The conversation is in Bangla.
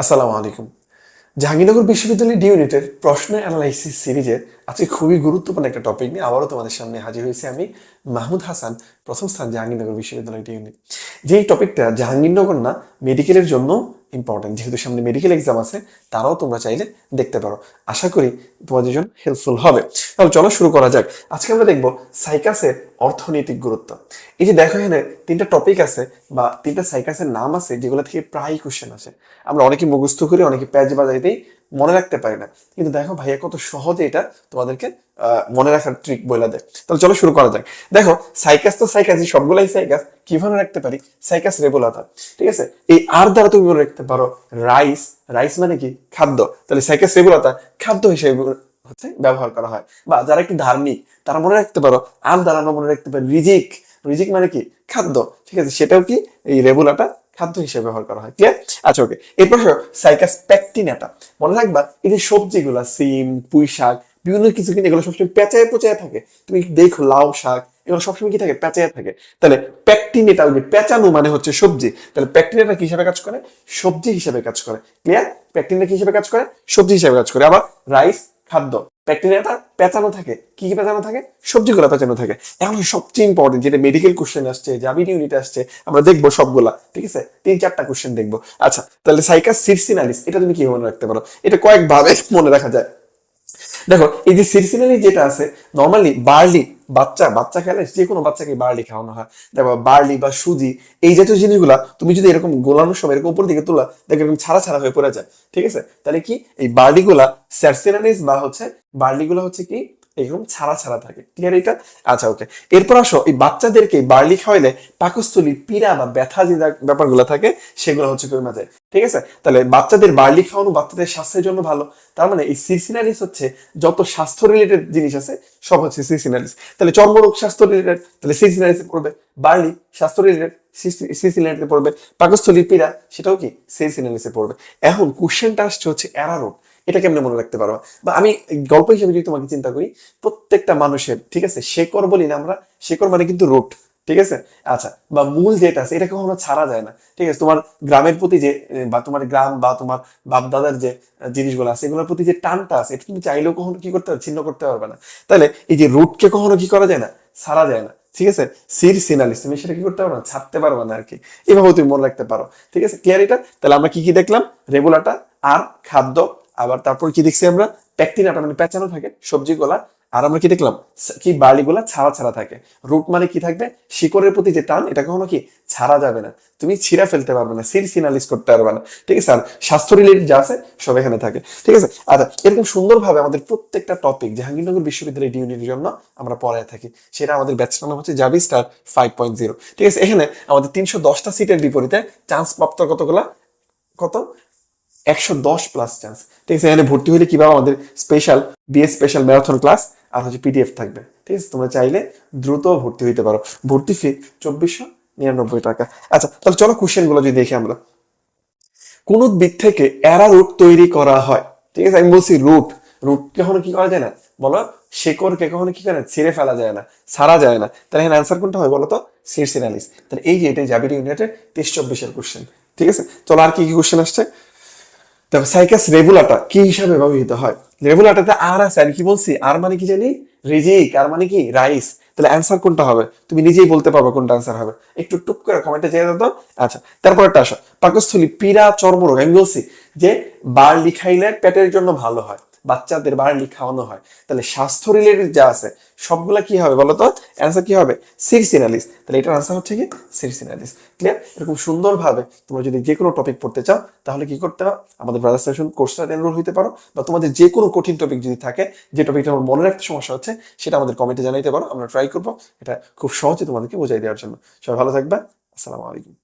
আসসালামু আলাইকুম। জাহাঙ্গীরনগর বিশ্ববিদ্যালয় ডি ইউনিটের প্রশ্ন অ্যানালাইসিস সিরিজের আজকে খুবই গুরুত্বপূর্ণ একটা টপিক নিয়ে আবারও তোমাদের সামনে হাজির হয়েছি আমি, মাহমুদ হাসান, প্রথম স্থান জাহাঙ্গীরনগর বিশ্ববিদ্যালয় ডি ইউনিট যেই টপিকটা জাহাঙ্গীরনগর না মেডিকেলের জন্য ইম্পর্টেন্ট যেহেতু সামনে মেডিকেল এক্সাম আছে, তারাও তোমরা চাইলে দেখতে পারো। আশা করি তোমাদের জন্য হেল্পফুল হবে। তাহলে চলো শুরু করা যাক। আজকে আমরা দেখব সাইকাসের অর্থনৈতিক গুরুত্ব। এই যে দেখো এখানে তিনটা টপিক আছে বা তিনটা সাইকাসের নাম আছে, যেগুলো থেকে প্রায় কোশ্চেন আছে আমরা অনেকে মুখস্থ করি, অনেকে প্যাজ বাজাইতেই মনে রাখতে পারি না। কিন্তু দেখো ভাইয়া কত সহজে এটা তোমাদেরকে মনে রাখার ট্রিক বলে দেয়। তাহলে চলো শুরু করা যাক। দেখো সাইকাস তো সাইকাসই সবগুলাই সাইকাস কীভাবে রাখতে পারি? সাইকাস রেগুলাতা ঠিক আছে? এই আর দ্বারা তুমি মনে রাখতে পারো রাইস রাইস মানে কি? খাদ্য। তাহলে সাইকাস রেগুলাতা খাদ্য হিসেবে হচ্ছে ব্যবহার করা হয়। বা যারা একটু ধার্মিক, তারা মনে রাখতে পারো, আর দ্বারা মনে রাখতে পারি রিজিক। রিজিক মানে কি? খাদ্য, ঠিক আছে? সেটাও কি এই রেগুলাটা খাদ্য হিসেবে ব্যবহার করা হয় ক্লিয়ার আচ্ছা ওকে এরপর সাইকাস প্যাকটিনাটা মনে রাখবা, এই যে সবজিগুলা, সিম পুঁই শাক বিভিন্ন কিছু কিন্তু এগুলো সবসময় পেঁচায় পচায় থাকে। তুমি দেখো লাউ শাক, এগুলো সবসময় কি থাকে? পেঁচায় থাকে। তাহলে প্যাকটিনেটা ওই পেঁচানো মানে হচ্ছে সবজি, তাহলে প্যাকটিনেটা কি হিসাবে কাজ করে? সবজি হিসাবে কাজ করে ক্লিয়ার প্যাকটিনেটা কি হিসাবে কাজ করে? সবজি হিসাবে কাজ করে। আবার রাইস খাদ্য ব্যাকটেরিয়াটা পেঁচানো থাকে। কি কি পেঁচানো থাকে? সবজিগুলো পেঁচানো থাকে। এখন সবচেয়ে ইম্পর্টেন্ট যেটা মেডিকেল কোশ্চেন আসছে জাবির ইউনিট আসছে, আমরা দেখব সবগুলা, ঠিক আছে? তিন, চারটা কোশ্চেন দেখব। আচ্ছা তাহলে সাইকাস সিরসিনালিস এটা তুমি কি মনে রাখতে পারো? এটা কয়েকভাবে মনে রাখা যায়। দেখো, এই যে সিরসিনালি যেটা আছে নর্মালি বার্লি বাচ্চা বাচ্চা খেলে যে কোনো বাচ্চাকে বার্লি খাওয়ানো হয়। দেখো বার্লি বা সুজি, এই জাতীয় জিনিসগুলা তুমি যদি এরকম গোলানোর সময় এরকম উপর দিকে তোলা দেখো এরকম ছাড়া ছাড়া হয়ে পড়ে যায়। ঠিক আছে? তাহলে কি? এই বার্লিগুলা স্যারসিনালিস বা হচ্ছে বার্লি গুলা হচ্ছে কি? এরকম ছাড়া ছাড়া থাকে। ক্লিয়ার এটা আচ্ছা ওকে এরপর আসো, এই বাচ্চাদেরকে বার্লি খাওয়াইলে পাকস্থলী পীড়া বা ব্যথা যে ব্যাপারগুলো থাকে, সেগুলো হচ্ছে কমে যায় ঠিক আছে? তাহলে বাচ্চাদের বার্লি খাওয়ানো বাচ্চাদের স্বাস্থ্যের জন্য ভালো। তার মানে এই সিসিনালিস হচ্ছে যত স্বাস্থ্য রিলেটেড জিনিস আছে, সব হচ্ছে সিসিনালিস তাহলে চর্মরোগ স্বাস্থ্য রিলেটেড তাহলে সিসিনালিসে পড়বে বার্লি স্বাস্থ্য রিলেটেড সিসিনালিসে পড়বে। পাকস্থলীর পীড়া, সেটাও কি সিসিনালিসে পড়বে। এখন কোশ্চেনটা আসছে হচ্ছে অ্যারারোগ এটা কেমনে মনে রাখতে পারবা? বা আমি গল্প হিসেবে যদি তোমাকে চিন্তা করি, প্রত্যেকটা মানুষের, ঠিক আছে, শেকড় বলি না আমরা, শেকড় মানে কিন্তু রুট, ঠিক আছে? আচ্ছা বা মূল যেটা আছে, এটা কখনো ছাড়া যায় না, ঠিক আছে? তোমার গ্রামের প্রতি যে, বা তোমার গ্রাম বা তোমার বাপ দাদার যে জিনিসগুলো আছে, এগুলোর প্রতি যে টানটা আছে, এটা তুমি চাইলেও কখনো কি করতে পারবে? ছিন্ন করতে পারবে না। তাহলে এই যে রুটকে কখনো কি করা যায় না? ছাড়া যায় না, ঠিক আছে? সির সিনালিস তুমি সেটা কি করতে পারবে না? ছাড়তে পারবে না আর কি এভাবে তুমি মনে রাখতে পারো, ঠিক আছে? ক্লিয়ার এটা? তাহলে আমরা কি কি দেখলাম? রেগুলাটা আর খাদ্য আবার তারপর কি দেখছি আমরা? প্যাকটিনাটা মানে পেঁচানো থাকে সবজিগুলা আর আমরা কি দেখলাম? কি বার্লিগুলা ছাড়া ছাড়া থাকে। রুট মানে কি থাকবে? শিকড়ের প্রতি যে টান, এটা কখনো কি ছাড়া যাবে না। তুমি ছিঁড়া ফেলতে পারবে না সির সিনালিস করতে পারবে না। ঠিক আছে? আর স্বাস্থ্য রিলেটেড যা আছে, সব এখানে থাকে। ঠিক আছে? আচ্ছা এরকম সুন্দরভাবে আমাদের প্রত্যেকটা টপিক জাহাঙ্গীরনগর বিশ্ববিদ্যালয় ইউনিটের জন্য আমরা পড়ায় থাকি। সেটা আমাদের ব্যাচটার নাম হচ্ছে Jabi star five point zero ঠিক আছে? এখানে আমাদের তিনশো দশটা সিটের বিপরীতে চান্স প্রাপ্ত কতগুলা? কত? একশো দশ প্লাস চান্স ঠিক আছে, এখানে ভর্তি হলে কীভাবে আমাদের special BA special marathon class আর হচ্ছে পিডিএফ থাকবে। ঠিক আছে, তোমরা চাইলে দ্রুত ভর্তি হইতে পারো। ভর্তি ফি চব্বিশশো নিরানব্বই টাকা। আচ্ছা তাহলে চলো কোশ্চেনগুলো যদি দেখি আমরা। কোন উদ্ভিদ থেকে এরা রুট তৈরি করা হয়? ঠিক আছে, আমি বলছি রুট। রুট কখনো কি করা যায় না? বলো, শেকড়কে কখনো কি করে? ছিঁড়ে ফেলা যায় না, ছাড়া যায় না। তাহলে এখানে অ্যান্সার কোনটা হয় বলো তো সিরসিনালিস তাহলে এই যে এটাই জাবির ইউনিটের তেইশ চব্বিশের কোশ্চেন ঠিক আছে, চলো আর কি কি কোশ্চেন আসছে? দেখো সাইকাস রেগুলাটা কি হিসাবে ব্যবহৃত হয়? রেগুলাটাতে আর আছে, আমি কি বলছি? আর মানে কি জানি? রিজিক আর মানে কি? রাইস তাহলে অ্যান্সার কোনটা হবে? তুমি নিজেই বলতে পারবে কোনটা অ্যান্সার হবে। একটু টুক করে কমেন্টে জেনে দাও আচ্ছা তারপর একটা আসো। পাকস্থলী পীড়া, চর্মরোগ, আমি বলছি যে বার লিখাইলে পেটের জন্য ভালো হয়। বাচ্চাদের বার্লি খাওয়ানো হয়। তাহলে স্বাস্থ্য রিলেটেড যা আছে, সবগুলা কি হবে বলতো? অ্যান্সার কি হবে? সিরসিনালিস তাহলে এটার আনসার হচ্ছে কি? সিরসিনালিস ক্লিয়ার এরকম সুন্দরভাবে তোমরা যদি যে কোনো টপিক পড়তে চাও, তাহলে কি করতে হবে আমাদের ব্রাদার সেশন কোর্সটা এনরোল হইতে পারো, বা তোমাদের যে কোনো কঠিন টপিক যদি থাকে, যে টপিকটা আমার মনে রাখতে সমস্যা হচ্ছে, সেটা আমাদের কমেন্টে জানাইতে পারো। আমরা ট্রাই করব এটা খুব সহজে তোমাদেরকে বোঝাই দেওয়ার জন্য। সবাই ভালো থাকবে। আসসালামু আলাইকুম।